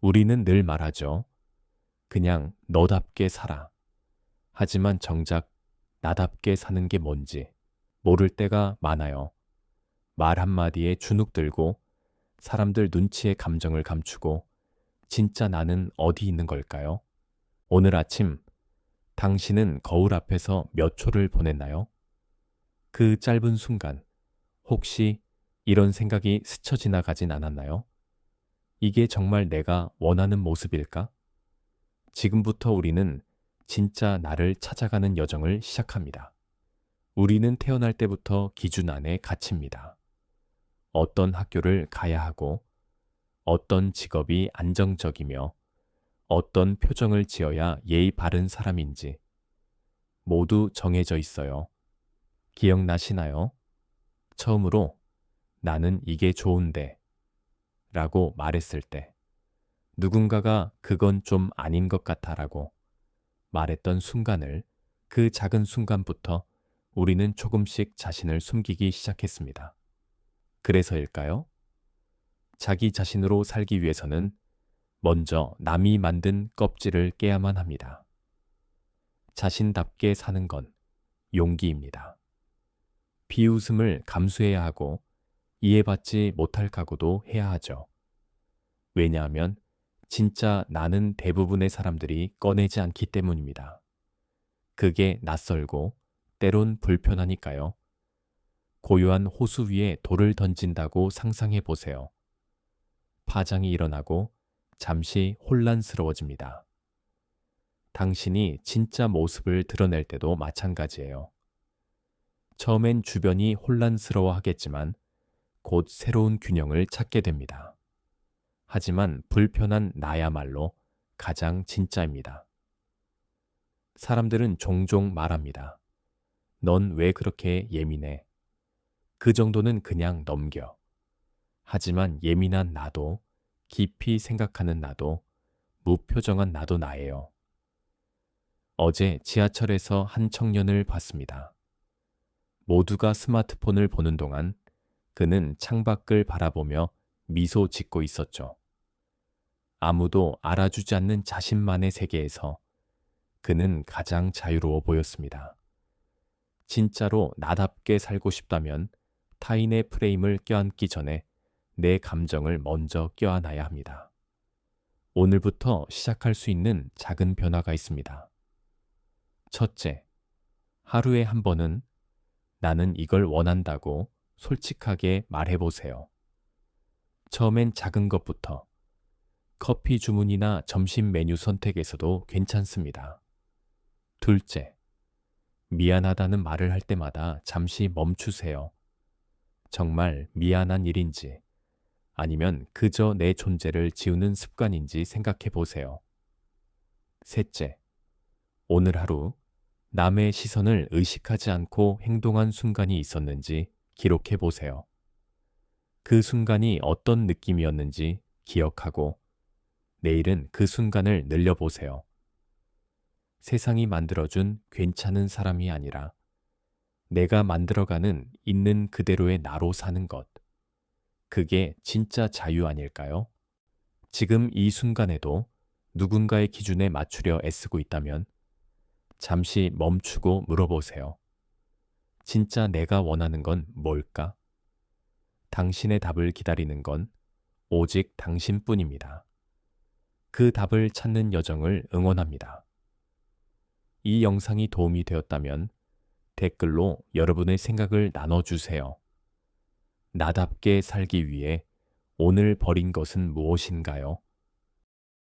우리는 늘 말하죠. 그냥 너답게 살아. 하지만 정작 나답게 사는 게 뭔지 모를 때가 많아요. 말 한마디에 주눅 들고 사람들 눈치에 감정을 감추고 진짜 나는 어디 있는 걸까요? 오늘 아침 당신은 거울 앞에서 몇 초를 보냈나요? 그 짧은 순간 혹시 이런 생각이 스쳐 지나가진 않았나요? 이게 정말 내가 원하는 모습일까? 지금부터 우리는 진짜 나를 찾아가는 여정을 시작합니다. 우리는 태어날 때부터 기준 안에 갇힙니다. 어떤 학교를 가야 하고, 어떤 직업이 안정적이며, 어떤 표정을 지어야 예의 바른 사람인지 모두 정해져 있어요. 기억나시나요? 처음으로 나는 이게 좋은데 라고 말했을 때 누군가가 그건 좀 아닌 것 같아 라고 말했던 순간을 그 작은 순간부터 우리는 조금씩 자신을 숨기기 시작했습니다. 그래서일까요? 자기 자신으로 살기 위해서는 먼저 남이 만든 껍질을 깨야만 합니다. 자신답게 사는 건 용기입니다. 비웃음을 감수해야 하고 이해받지 못할 각오도 해야 하죠. 왜냐하면 진짜 나는 대부분의 사람들이 꺼내지 않기 때문입니다. 그게 낯설고 때론 불편하니까요. 고요한 호수 위에 돌을 던진다고 상상해 보세요. 파장이 일어나고 잠시 혼란스러워집니다. 당신이 진짜 모습을 드러낼 때도 마찬가지예요. 처음엔 주변이 혼란스러워 하겠지만 곧 새로운 균형을 찾게 됩니다. 하지만 불편한 나야말로 가장 진짜입니다. 사람들은 종종 말합니다. 넌 왜 그렇게 예민해? 그 정도는 그냥 넘겨. 하지만 예민한 나도, 깊이 생각하는 나도, 무표정한 나도 나예요. 어제 지하철에서 한 청년을 봤습니다. 모두가 스마트폰을 보는 동안 그는 창밖을 바라보며 미소 짓고 있었죠. 아무도 알아주지 않는 자신만의 세계에서 그는 가장 자유로워 보였습니다. 진짜로 나답게 살고 싶다면 타인의 프레임을 껴안기 전에 내 감정을 먼저 껴안아야 합니다. 오늘부터 시작할 수 있는 작은 변화가 있습니다. 첫째, 하루에 한 번은 나는 이걸 원한다고 솔직하게 말해보세요. 처음엔 작은 것부터 커피 주문이나 점심 메뉴 선택에서도 괜찮습니다. 둘째, 미안하다는 말을 할 때마다 잠시 멈추세요. 정말 미안한 일인지 아니면 그저 내 존재를 지우는 습관인지 생각해 보세요. 셋째, 오늘 하루 남의 시선을 의식하지 않고 행동한 순간이 있었는지 기록해 보세요. 그 순간이 어떤 느낌이었는지 기억하고 내일은 그 순간을 늘려보세요. 세상이 만들어준 괜찮은 사람이 아니라 내가 만들어가는 있는 그대로의 나로 사는 것. 그게 진짜 자유 아닐까요? 지금 이 순간에도 누군가의 기준에 맞추려 애쓰고 있다면 잠시 멈추고 물어보세요. 진짜 내가 원하는 건 뭘까? 당신의 답을 기다리는 건 오직 당신뿐입니다. 그 답을 찾는 여정을 응원합니다. 이 영상이 도움이 되었다면 댓글로 여러분의 생각을 나눠주세요. 나답게 살기 위해 오늘 버린 것은 무엇인가요?